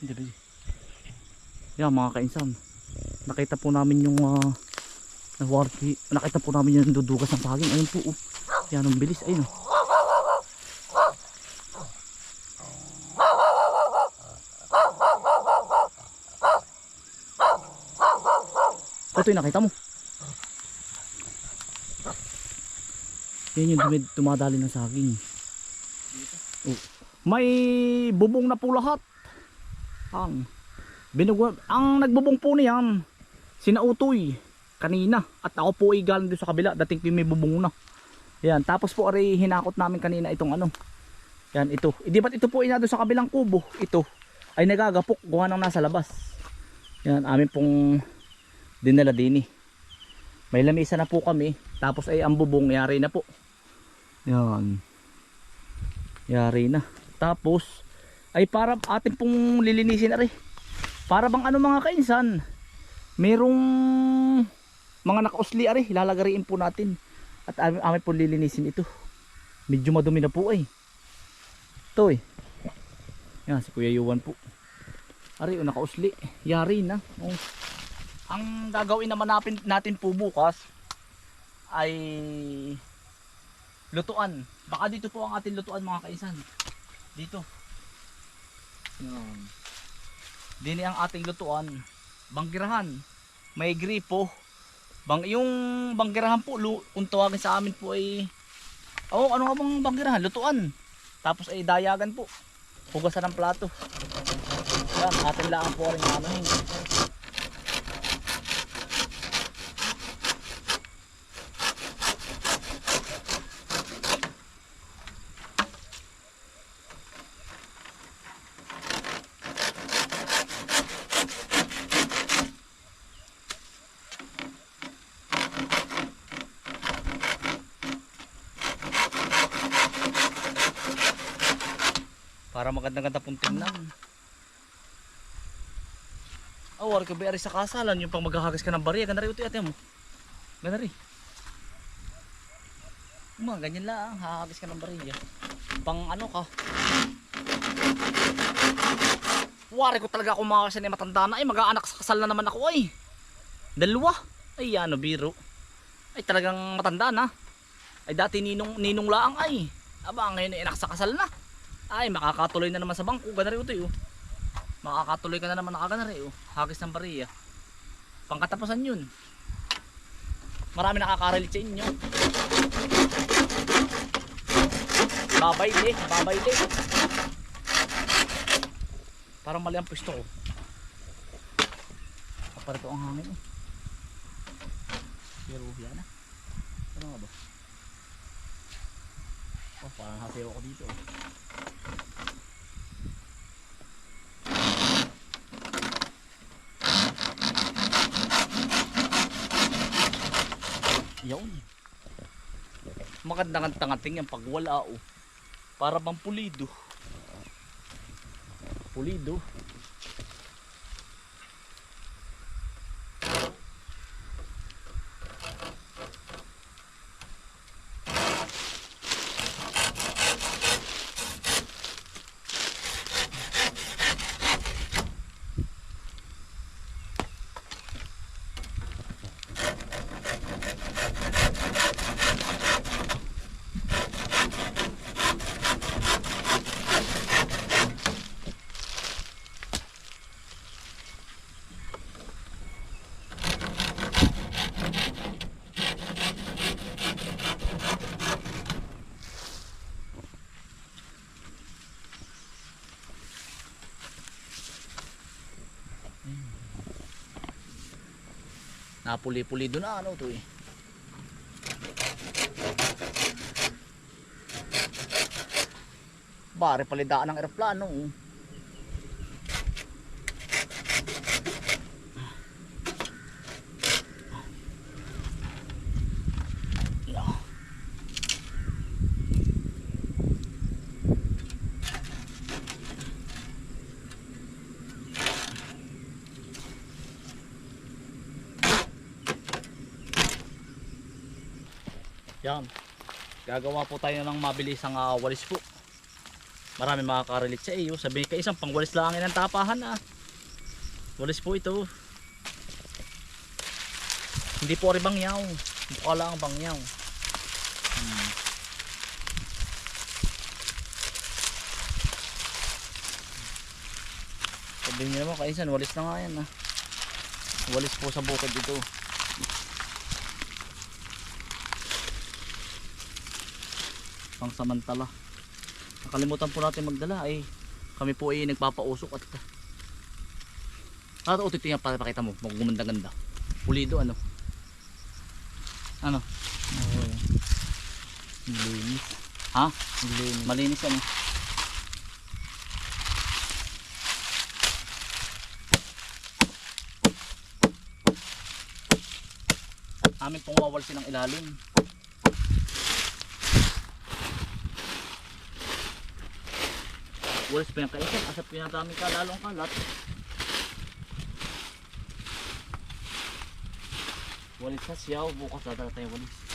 Rin. Yan mga kainsan. Nakita po namin yung uh, nawarki. Nakita po namin yung dudugas ng saging. Ayun po. Oh. Yan ang bilis. Ayun. Oh. Ito yung nakita mo. Yan yung dumid, tumadali ng saging. Oh. May bubong na po lahat. Ang binugwa, ang nagbubong po niyan sinautoy kanina at ako po ay galing doon sa kabila dating po may bubong na. Yan, tapos po ari hinakot namin kanina itong ano. Yan ito. Eh, di ba't ito po ina doon sa kabilang kubo? Ito ay nagagapok gawa ng nasa labas. Yan, amin pong dinala din eh. May lamisa na po kami. Tapos ay ang bubong yari na po. Yan. Yari na. Tapos ay para atin pong lilinisin na rin. Para bang ano mga kainsan. Merong mga nakausli ari. Lalagariin po natin. At amin, amin pong lilinisin ito. Medyo madumi na po ay. Ito eh. Yan si Kuya Yuwan po. Ari, o nakausli. Yari na. Oh. Ang gagawin naman natin, natin po bukas ay lutuan. Baka dito po ang ating lutuan mga kaisan. Dito. Yan. Dini ang ating lutuan. Banggirahan. May gripo. Bang, yung banggirahan po, lu, kung tawagin sa amin po ay Oh, ano nga bang banggirahan? Lutuan. Tapos ay dayagan po. Hugasan ng plato. Yan, atin lang po rin ano yun. Para maganda-ganda pong tingnan. Oh, wala ka ba sa kasalan yung pang maghahagas ka ng bariya. Ganda rin ito ate mo. Ganda rin. Mga ganyan lang, hahagas ka ng bariya. Pang ano ka. Wari ko talaga kung mga kasi matanda na. Ay, mag-aanak sa kasal na naman ako ay. Dalawa. Ay, ano biro. Ay, talagang matanda na. Ay, dati ninong, ninong laang ay. Aba, ngayon ay anak sa kasal na. Ay, makakatuloy na naman sa bangko. Ganda rin ito yun. Makakatuloy ka na naman nakagana rin yun. Hagis ng bariya. Pangkatapusan yun. Marami nakaka-relate sa inyo. Babay di, babay di. Parang mali ang pwesto ko. Kaparito ang hangin eh. Pero yan na. Ano nga ba? Oh, parang hasero ko dito. oh. Yun. Magandang tangating yung pagwala oh. Para bang pulido. Pulido. Napuli-puli doon na ano to eh. Bari palidaan ng eroplano. oh. Yan. Gagawa po tayo ng mabilisang uh, walis po. Marami makaka-relate sa iyo. Sabi ka isang pangwalis lang ang tapahan ah. Walis po ito. Hindi po rin bangyaw. Mukha lang ang bangyaw. Hmm. Sabi niyo naman kaisan, walis na nga yan ah. Walis po sa bukid ito. Pang samantala. Nakalimutan po natin magdala ay kami po ay nagpapausok at Ah, ito titingnan para pakita mo, magugumanda-ganda. Pulido ano? Ano? Oo. Linis. Ha? Linis. Malinis ano? Amin pong wawalsin ng ilalim. Walis pa yung kaisan, asap pinatami ka lalong kalat. Walis sa siyaw, bukas dadala tayo walis.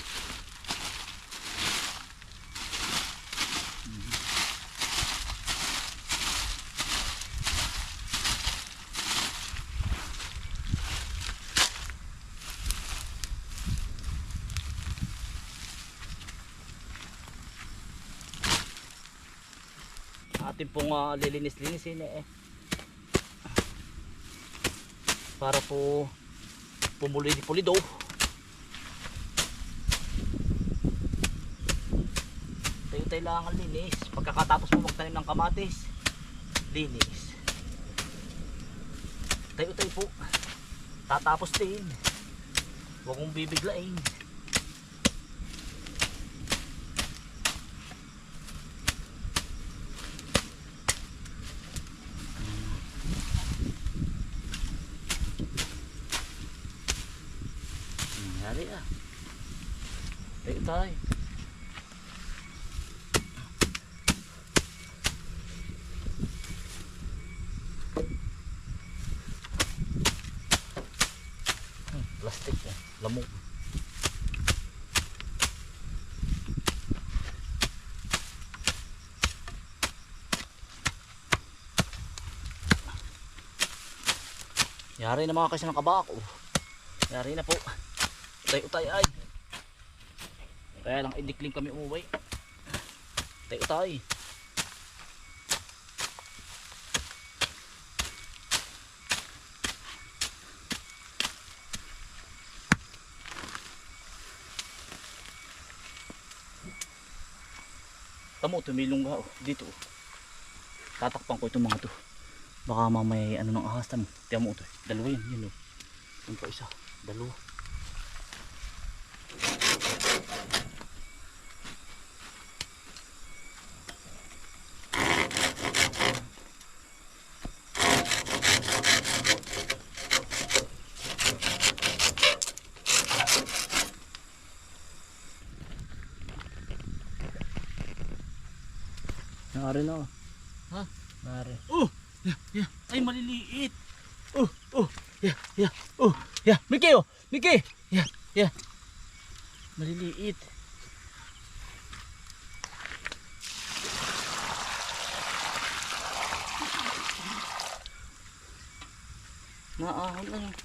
Atin pong uh, lilinis-linisin eh. Para po pumuli-pulido. Tayo-tayo lang ang linis. Pagkakatapos mo magtanim ng kamatis, linis. Tayo-tayo po. Tatapos din. Huwag mong bibiglain. Nangyari ah. Tayo. Hmm, plastic eh. Lamok. Yari na mga kasi ng kabako. Yari na po. Utay-utay ay. Kaya lang idikling kami umuwi. Utay-utay. Tamo, tumilong ka oh. Dito oh. Tatakpan ko itong mga to. Baka mamaya ano ng ahas tamo. Tiyan mo ito. Dalawa yun. Yun oh. Yun pa isa. Dalawa. Nari na. Ha? Nari. Oh! Yeah, yeah. Ay, maliliit. Oh, oh. Yeah, yeah. Oh, yeah. Mickey, oh. Mickey. Yeah, yeah. Maliliit. Naahon lang.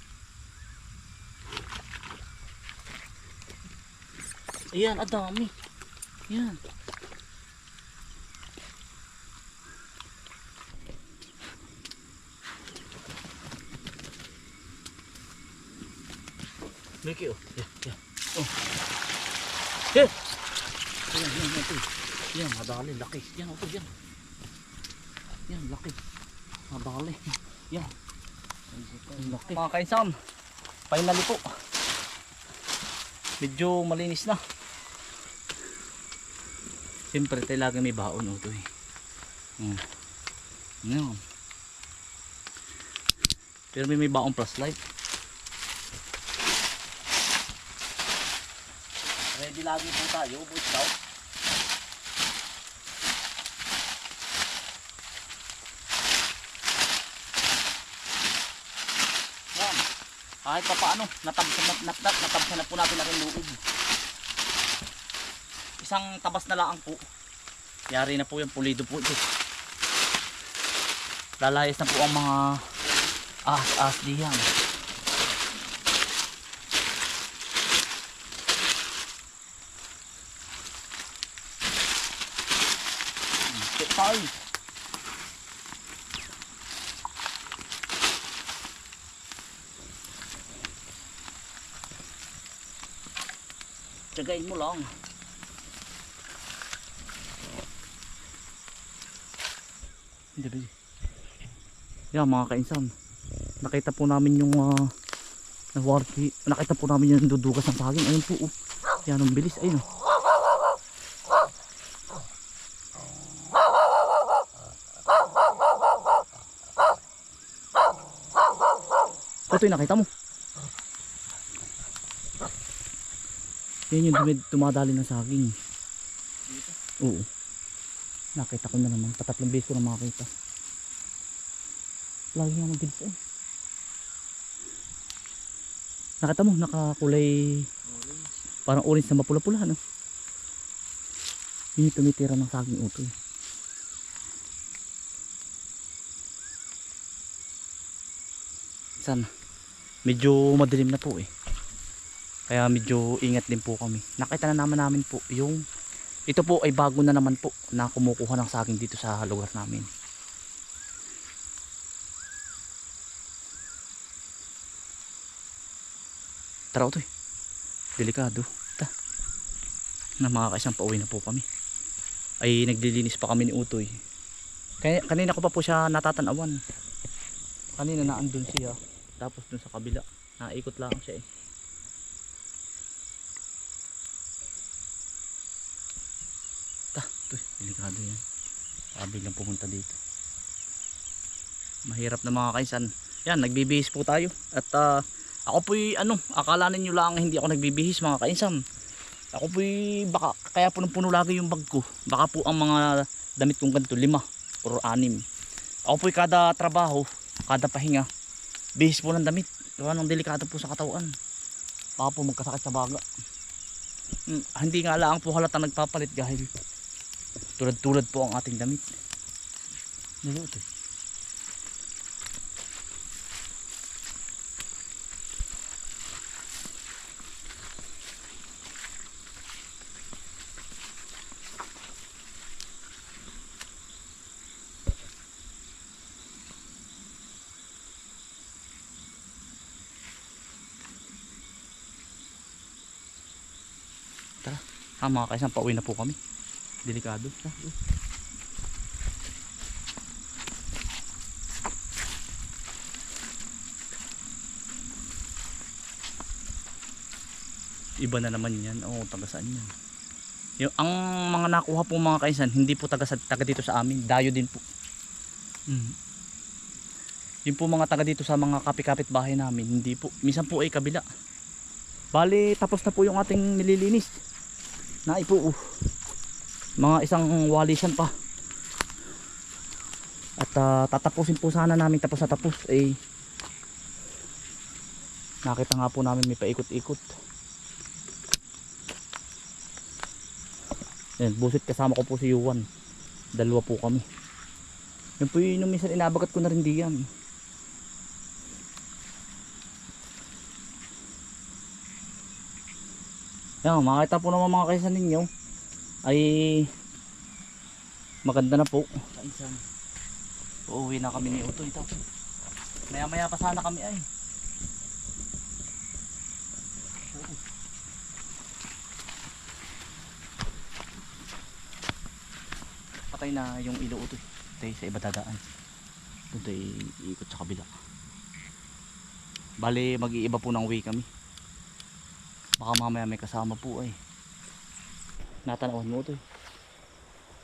Ayan, adami. Yan. Mickey, oh. Yeah, yeah. Oh. Yeah. Yan, yan, yan, ito. Yan, madali, laki. Yan, ito, yan. Yan, laki. Madali. Yan. Laki. Mga kainsam, finally po. Medyo malinis na. Siyempre, tayo lagi may baon oh, ito eh. Hmm. Yan. Pero may may baong plus light. Ready lagi po tayo, Boy Scout. Yan. Kahit pa paano, natabsan na, nat, nat, na po natin na rin loob. Isang tabas na lang po. Yari na po yung pulido po ito. Lalayas na po ang mga ahas-ahas diyan. Tayo. Tsagain mo lang. Hindi ba? Yan mga kainsan. Nakita po namin yung uh. Nakita po namin yung dudugas ng saging. Ayun po. Oh. Yan ang bilis. Ayun. Oh. Ito yung nakita mo. Yan yung dumid, tumadali ng saging. Oo. Nakita ko na naman. Patatlong beses ko na makakita. Lagi nga mabilis eh. Nakita mo, nakakulay parang orange na mapula-pula no? Yun yung tumitira ng saging utoy. Sana. Medyo madilim na po eh. Kaya medyo ingat din po kami. Nakita na naman namin po yung ito po ay bago na naman po na kumukuha ng saging dito sa lugar namin. Tara ito Delikado. Ta. Na mga kaisang pauwi na po kami. Ay naglilinis pa kami ni Utoy. Kaya, kanina ko pa po siya natatanawan. Kanina naandun siya. Tapos dun sa kabila. Naikot lang siya eh. Ta, ito delikado yan. Sabi lang pumunta dito. Mahirap na mga kaisan. Yan, nagbibihis po tayo. At ah, ako po'y ano, akala ninyo lang hindi ako nagbibihis mga kaisan. Ako po'y baka, kaya punong-puno lagi yung bag ko. Baka po ang mga damit kong ganito, lima or anim. Ako po'y kada trabaho, kada pahinga, bihis po ng damit. Gawa ng delikado po sa katawan. Baka po magkasakit sa baga. Hmm, hindi nga lang po halata nagpapalit dahil tulad-tulad po ang ating damit. Tara. Mga kaisang pauwi na po kami. Delikado. Ha? Iba na naman yan. Oo, taga saan yan? Yung, ang mga nakuha po mga kaisan, hindi po taga, taga dito sa amin. Dayo din po. Mm. Yung po mga taga dito sa mga kapit-kapit bahay namin, hindi po. Minsan po ay kabila. Bali, tapos na po yung ating nililinis. Naipo. Uh. Mga isang walisan pa. At ah, tatapusin po sana namin tapos na tapos. Eh, nakita nga po namin may paikot-ikot. Yan, busit kasama ko po si Yuan. Dalawa po kami. Yan po yung minsan inabagat ko na rin diyan. Yan, makita po naman mga kaisan ninyo ay maganda na po. Kaisan. Uuwi na kami ni Utoy tapos. Maya maya pa sana kami ay. Patay na yung ilo Utoy. Tayo sa iba dadaan. Doon tayo iikot sa kabila. Bali mag-iiba po ng way kami. Baka mamaya may kasama po ay. Natanawan mo ito eh.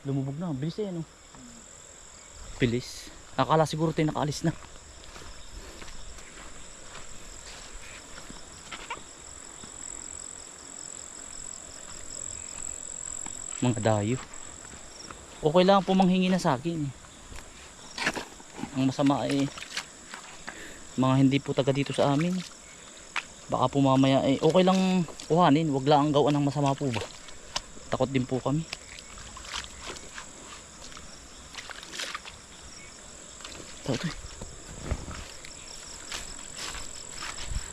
Lumubog na. Bilis eh no. Bilis. Akala siguro tayo nakaalis na. Mga dayo. Okay lang po manghingi na sa akin. eh. Ang masama ay mga hindi po taga dito sa amin baka po mamaya eh okay lang kuhanin wag lang ang gawa ng masama po ba takot din po kami Ito.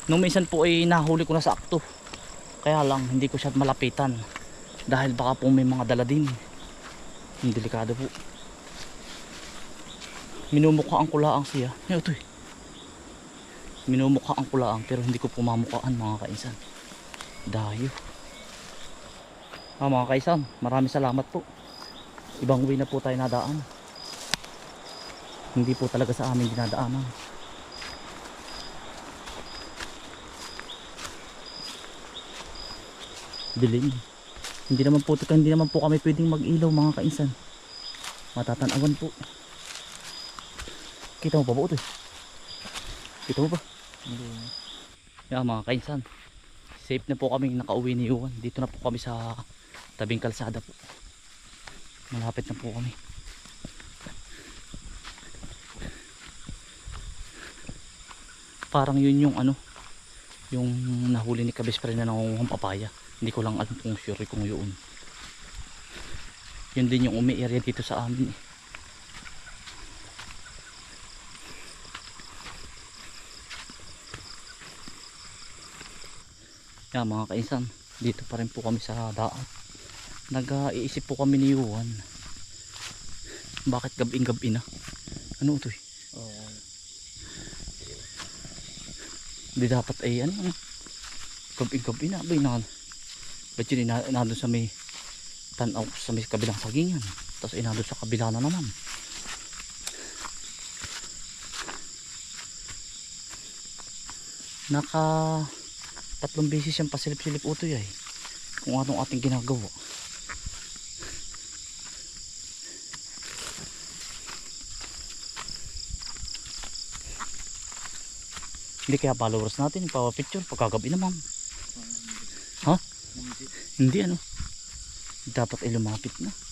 Nung minsan po ay nahuli ko na sa akto. Kaya lang, hindi ko siya malapitan. Dahil baka po may mga dala din. Delikado po. Minumukhaan ko laang siya. Ito eh. Minumukhaan ko laang pero hindi ko pumamukhaan mga kainsan. Dayo. Ah, mga kaisan, maraming salamat po. Ibang way na po tayo nadaan. Hindi po talaga sa amin dinadaanan. Dilim. Hindi naman po, hindi naman po kami pwedeng mag-ilaw mga kainsan. Matatanawan po. Kita mo pa ba ito? Kita mo pa? Hindi. Yeah, mga kainsan. Safe na po kami nakauwi ni Yuan. Dito na po kami sa tabing kalsada po. Malapit na po kami. Parang yun yung ano, yung nahuli ni Kabespre na nangunguhang papaya. Hindi ko lang alam kung sure kung yun. Yun din yung umi area dito sa amin eh. Yan mga kainsan, dito pa rin po kami sa daan. Nag-iisip po kami ni Yuan. Bakit gabing gabi na? Ano ito eh? Oo. Di dapat ay ano? Gabing gabi na. Abay na. Ba't yun ina- nandun sa may tanaw sa may kabilang sagingan. Tapos inandun sa kabila na naman. Naka tatlong beses siyang pasilip-silip utoy ay. Kung anong ating ginagawa. Hindi kaya followers natin yung picture pagkagabi naman. Ha? Hindi ano? Dapat ay lumapit na